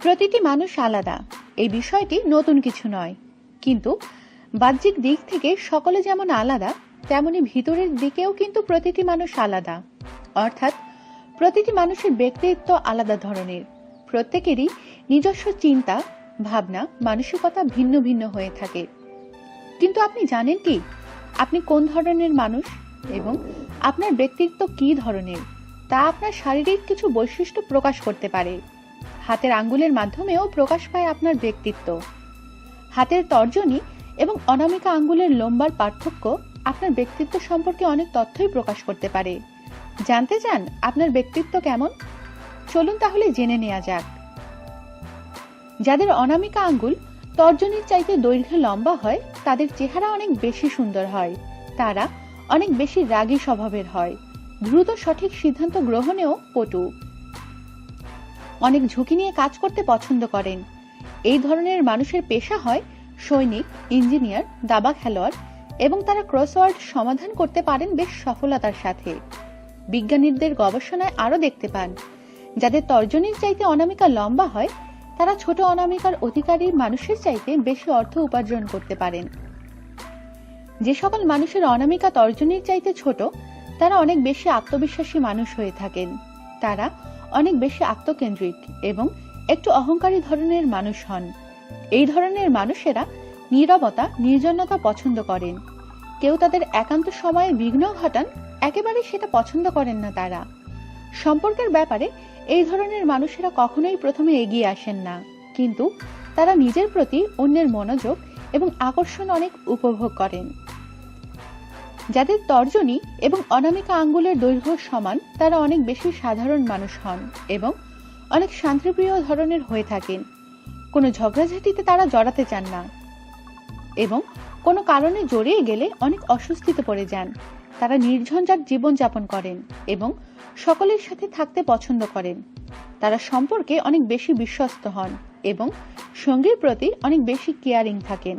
প্রতিটি মানুষ আলাদা। এই বিষয়টি নতুন কিছু নয়। কিন্তু বাহ্যিক দিক থেকে সকলে যেমন আলাদা, তেমনি ভিতরের দিকেও কিন্তু প্রতিটি মানুষ আলাদা। অর্থাৎ প্রতিটি মানুষের ব্যক্তিত্ব আলাদা ধরনের। প্রত্যেকেরই নিজস্ব চিন্তা, ভাবনা, মানসিকতা ভিন্ন ভিন্ন হয়ে থাকে। কিন্তু আপনি জানেন কি? আপনি কোন ধরনের মানুষ এবং আপনার ব্যক্তিত্ব কী ধরনের? তা আপনার শারীরিক কিছু বৈশিষ্ট্য প্রকাশ করতে পারে। হাতের আঙ্গুলের মাধ্যমেও প্রকাশ পায় আপনার ব্যক্তিত্ব। হাতের তর্জনী এবং অনামিকা আঙ্গুলের লম্বার পার্থক্য আপনার ব্যক্তিত্ব সম্পর্কে অনেক তথ্যই প্রকাশ করতে পারে। জানতে চান আপনার ব্যক্তিত্ব কেমন? চলুন তাহলে জেনে নেওয়া যাক। যাদের অনামিকা আঙ্গুল তর্জনীর চাইতে দৈর্ঘ্যে লম্বা হয়, তাদের চেহারা অনেক বেশি সুন্দর হয়। তারা অনেক বেশি রাগী স্বভাবের হয়। দ্রুত সঠিক সিদ্ধান্ত গ্রহণেও পটু। অনেক ঝুঁকি নিয়ে কাজ করতে পছন্দ করেন। এই ধরনের মানুষের পেশা হয় সৈনিক, ইঞ্জিনিয়ার, দাবা খেলোয়াড় এবং তারা ক্রসওয়ার্ড সমাধান করতে পারেন বেশ সফলতার সাথে। বিজ্ঞানীদের গবেষণায় আরও দেখতে পান, যাদের তর্জনীর চাইতে অনামিকা লম্বা হয়, তারা ছোট অনামিকার অধিকারী মানুষের চাইতে বেশি অর্থ উপার্জন করতে পারেন। যে সকল মানুষের অনামিকা তর্জনীর চাইতে ছোট, তারা অনেক বেশি আত্মবিশ্বাসী মানুষ হয়ে থাকেন। তারা অনেক বেশি আত্মকেন্দ্রিক এবং একটু অহংকারী ধরনের মানুষ হন। এই ধরনের মানুষেরা নীরবতা, নির্জনতা পছন্দ করেন। কেউ তাদের একান্ত সময়ে বিঘ্ন ঘটান, একেবারে সেটা পছন্দ করেন না তারা। সম্পর্কের ব্যাপারে এই ধরনের মানুষেরা কখনোই প্রথমে এগিয়ে আসেন না। কিন্তু তারা নিজের প্রতি অন্যের মনোযোগ এবং আকর্ষণ অনেক উপভোগ করেন। যাদের তর্জনী এবং অনামিকা আঙ্গুলের দৈর্ঘ্য সমান, তারা অনেক বেশি সাধারণ মানুষ হন এবং অনেক শান্তিপ্রিয় ধরনের হয়ে থাকেন। কোনো ঝগড়াঝাটিতে তারা জড়াতে চান না এবং কোনো কারণে জড়িয়ে গেলে অনেক অস্বস্তিতে পড়ে যান। তারা নির্ঝঞ্ঝাট জীবনযাপন করেন এবং সকলের সাথে থাকতে পছন্দ করেন। তারা সম্পর্কে অনেক বেশি বিশ্বস্ত হন এবং সঙ্গীর প্রতি অনেক বেশি কেয়ারিং থাকেন।